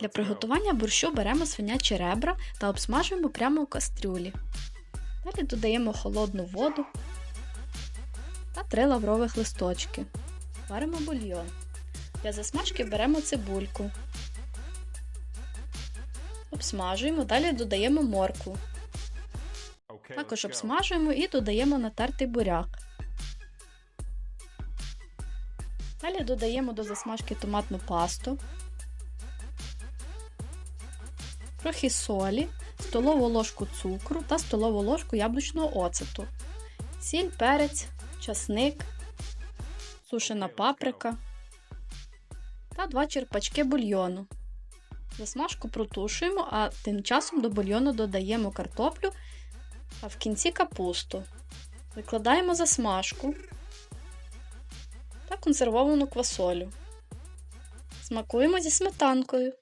Для приготування борщу беремо свинячі ребра та обсмажуємо прямо у кастрюлі. Далі додаємо холодну воду та 3 лаврових листочки. Варимо бульйон. Для засмажки беремо цибульку. Обсмажуємо, далі додаємо моркву. Також обсмажуємо і додаємо натертий буряк. Далі додаємо до засмажки томатну пасту, трохи солі, столову ложку цукру та столову ложку яблучного оцету, сіль, перець, часник, сушена паприка та 2 черпачки бульйону. Засмажку протушуємо, а тим часом до бульйону додаємо картоплю, а в кінці капусту. Викладаємо засмажку та консервовану квасолю. Смакуємо зі сметанкою.